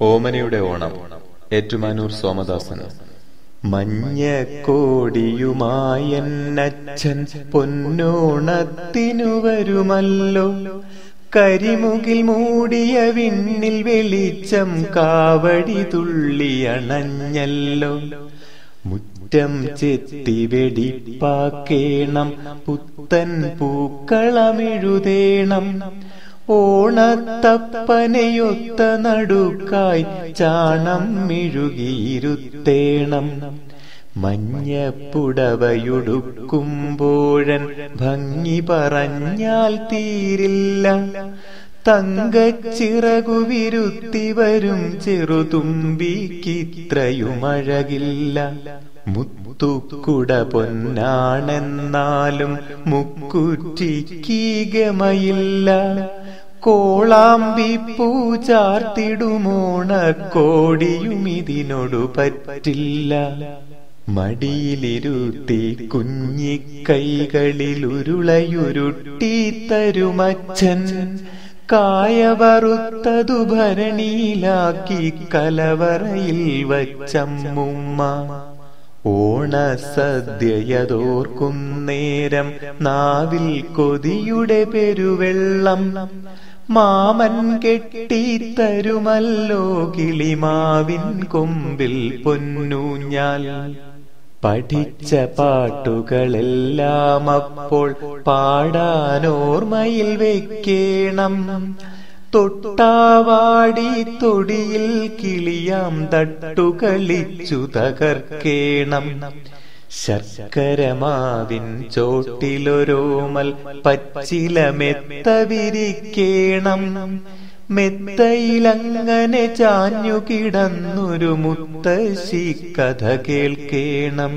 ഓമനയുടെ ഓണം. ഏറ്റുമാനൂർ സോമദാസൻ മഞ്ഞ മഞ്ഞക്കോടിയുമായന്നച്ഛൻ പൊന്നോണത്തിനു വരുമല്ലോ. കരിമുകിൽ മൂടിയ വിണ്ണിൽ വെളിച്ചം കാവടി തുള്ളിയണഞ്ഞല്ലോ മുറ്റം ചെത്തി വെടിപ്പാക്കേണം. പുത്തൻ പൂക്കളമെഴുതേണം ഓണത്തപ്പനയൊത്ത നടുക്കായി ചാണം മിഴുകിയിരുത്തേണം. മഞ്ഞപ്പുടവയുടുക്കുമ്പോഴൻ ഭംഗി പറഞ്ഞാൽ തീരില്ല. തങ്കച്ചിറകുവിരുത്തി വരും ചെറുതുമ്പിക്കിത്രയുമഴകില്ല. മുത്തുക്കുട പൊന്നാണെന്നാലും മുക്കുറ്റിക്കീകമയില്ല. കോളാമ്പി പൂചാർത്തിടുമോണക്കോടിയും ഇതിനോടു പറ്റില്ല. മടിയിലിരുത്തി കുഞ്ഞിക്കൈകളിൽ ഉരുളയുരുട്ടി തരുമച്ചൻ കായ വറുത്തതു ഭരണിയിലാക്കി കലവറയിൽ വച്ചമ്മുമ്മ. ഓണസദ്യയതോർക്കുന്നേരം നാവിൽ കൊതിയുടെ പെരുവെള്ളം. മാമൻ കെട്ടിത്തരുമല്ലോ കിളിമാവിൻ കൊമ്പിൽ പൊന്നൂഞ്ഞാൽ പഠിച്ച പാട്ടുകളെല്ലാം അപ്പോൾ പാടാനോർമ്മയിൽ വെക്കേണം. തൊട്ടാവാടി തൊടിയിൽ കിളിയാം തട്ടുകളിച്ചു തകർക്കേണം. ശർക്കരമാവിൻ ചോട്ടിലൊരോമൽ പച്ചില മെത്ത വിരിക്കേണം മെത്തയിലങ്ങനെ ചാഞ്ഞു കിടന്നൊരു മുത്തശ്ശി കഥ കേൾക്കേണം.